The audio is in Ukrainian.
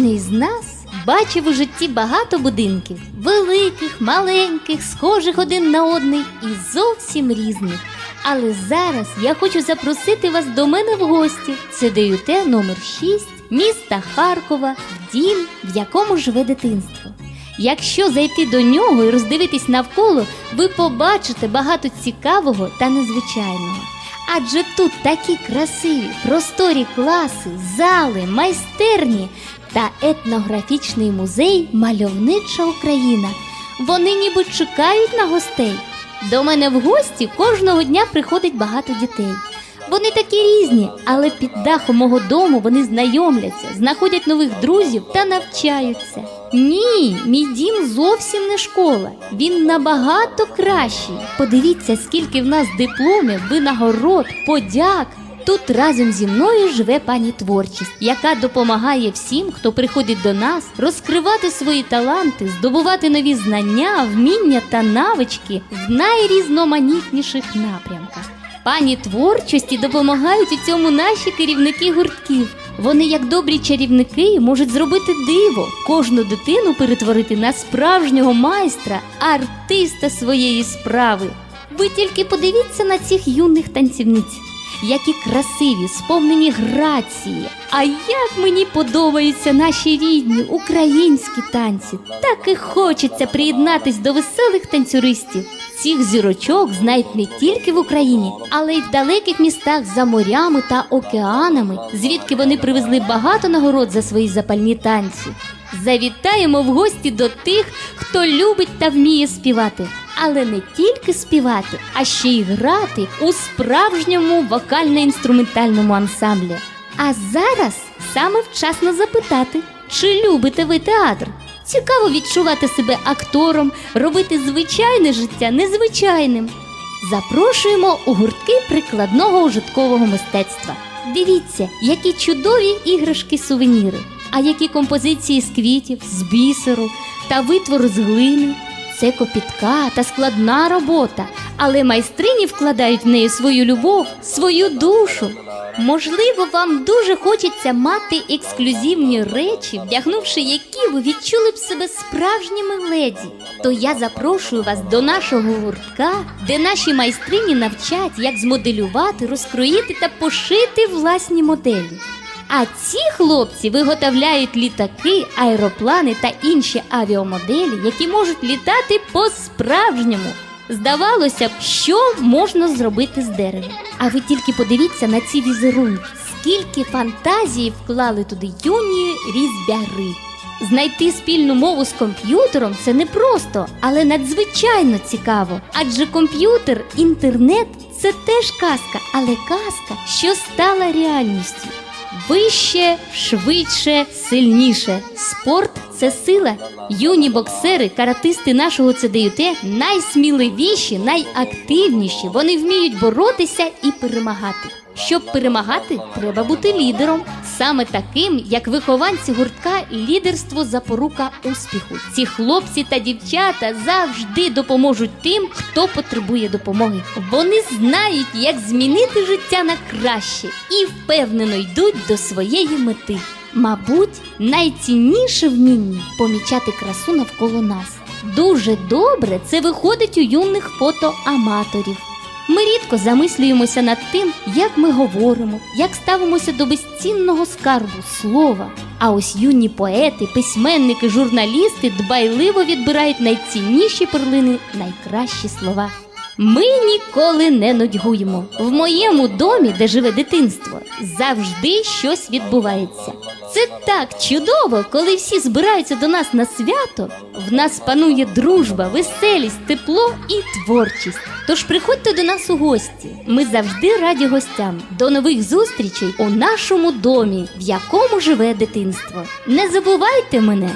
Кожний із нас бачив у житті багато будинків великих, маленьких, схожих один на одний і зовсім різних. Але зараз я хочу запросити вас до мене в гості. Це ДЮТ номер 6 міста Харкова, дім, в якому живе дитинство. Якщо зайти до нього і роздивитись навколо, ви побачите багато цікавого та незвичайного. Адже тут такі красиві, просторі класи, зали, майстерні та етнографічний музей Мальовнича Україна. Вони ніби чекають на гостей. До мене в гості кожного дня приходить багато дітей. Вони такі різні, але під дахом мого дому вони знайомляться, знаходять нових друзів та навчаються. Ні, мій дім зовсім не школа. Він набагато кращий. Подивіться, скільки в нас дипломів, винагород, подяк. Тут разом зі мною живе пані творчість, яка допомагає всім, хто приходить до нас, розкривати свої таланти, здобувати нові знання, вміння та навички в найрізноманітніших напрямках. Пані творчості допомагають у цьому наші керівники гуртків. Вони, як добрі чарівники, можуть зробити диво, кожну дитину перетворити на справжнього майстра, артиста своєї справи. Ви тільки подивіться на цих юних танцівниць, які красиві, сповнені грації. А як мені подобаються наші рідні українські танці, так і хочеться приєднатись до веселих танцюристів. Цих зірочок знають не тільки в Україні, але й в далеких містах за морями та океанами, звідки вони привезли багато нагород за свої запальні танці. Завітаємо в гості до тих, хто любить та вміє співати, але не тільки співати, а ще й грати у справжньому вокально-інструментальному ансамблі. А зараз саме вчасно запитати, чи любите ви театр? Цікаво відчувати себе актором, робити звичайне життя незвичайним. Запрошуємо у гуртки прикладного ужиткового мистецтва. Дивіться, які чудові іграшки-сувеніри, а які композиції з квітів, з бісеру та витвору з глини. Це копітка та складна робота, але майстрині вкладають в неї свою любов, свою душу. Можливо, вам дуже хочеться мати ексклюзивні речі, вдягнувши які ви відчули б себе справжніми леді. То я запрошую вас до нашого гуртка, де наші майстрині навчать, як змоделювати, розкроїти та пошити власні моделі. А ці хлопці виготовляють літаки, аероплани та інші авіамоделі, які можуть літати по-справжньому. Здавалося б, що можна зробити з дерева. А ви тільки подивіться на ці візерунки, скільки фантазії вклали туди юні різьбяри. Знайти спільну мову з комп'ютером це не просто, але надзвичайно цікаво. Адже комп'ютер, інтернет це теж казка, але казка, що стала реальністю. Вище, швидше, сильніше. Спорт це сила. Юні боксери, каратисти нашого ЦДЮТ найсміливіші, найактивніші. Вони вміють боротися і перемагати. Щоб перемагати, треба бути лідером. Саме таким, як вихованці гуртка, лідерство запорука успіху. Ці хлопці та дівчата завжди допоможуть тим, хто потребує допомоги. Вони знають, як змінити життя на краще і впевнено йдуть до своєї мети. Мабуть, найцінніше вміння помічати красу навколо нас. Дуже добре це виходить у юних фотоаматорів. Ми рідко замислюємося над тим, як ми говоримо, як ставимося до безцінного скарбу слова. А ось юні поети, письменники, журналісти дбайливо відбирають найцінніші перлини, найкращі слова. Ми ніколи не нудьгуємо. В моєму домі, де живе дитинство, завжди щось відбувається. Це так чудово, коли всі збираються до нас на свято. В нас панує дружба, веселість, тепло і творчість. Тож приходьте до нас у гості. Ми завжди раді гостям. До нових зустрічей у нашому домі, в якому живе дитинство. Не забувайте мене!